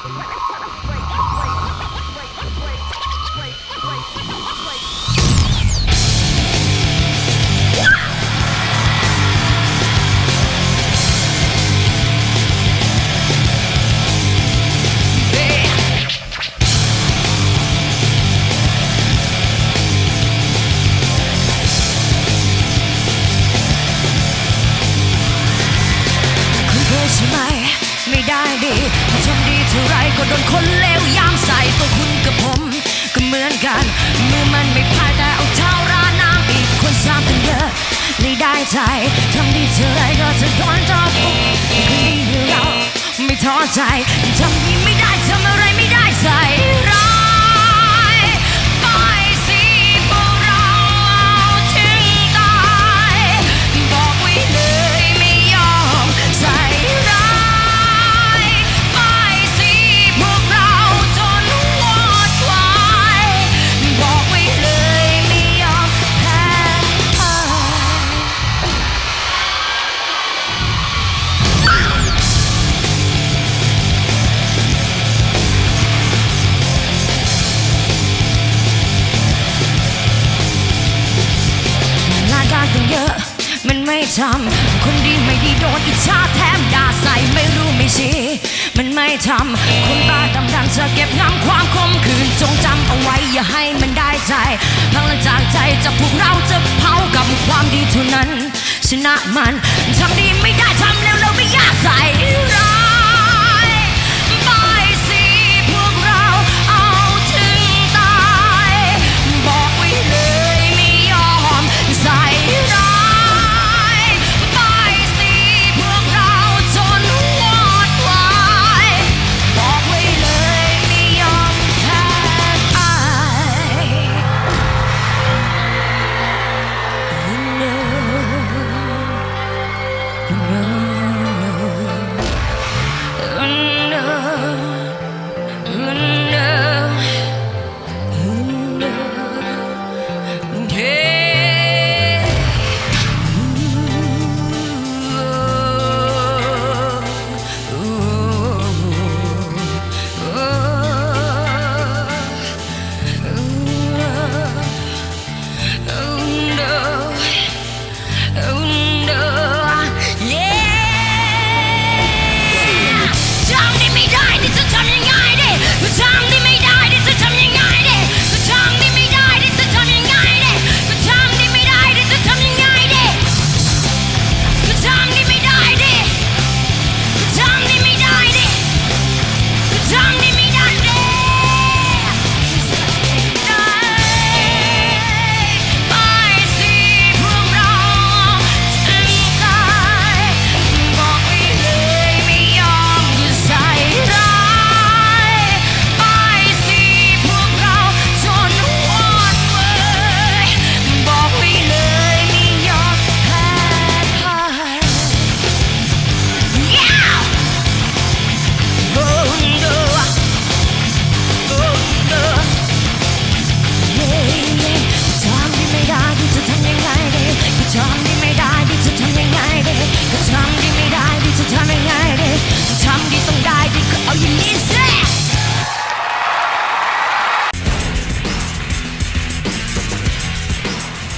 คุณเคย โดนคนเลวยามใส่ตัวคุณกับผม ก็เหมือนกัน มือมันไม่พายแต่เอาเท้าราน้ำอีกคนซ้ำเติมเยอะไม่ได้ใจทำดีเท่าไรก็จะโดนจับปุ๊บคืนดีเราไม่ท้อใจทำดี ทำคนดีไม่ดีโดนอิจฉาแถมด่าใส่ไม่รู้ไม่ชี้มันไม่ทำคนตาดำดันจะเก็บงำความคมคืนจงจำเอาไว้อย่าให้มันได้ใจพลังจากใจจะพวกเราจะเผากับความดีเท่านั้น ชนะมันทำดีไม่ได้ทำแล้วเราไม่อยากใส่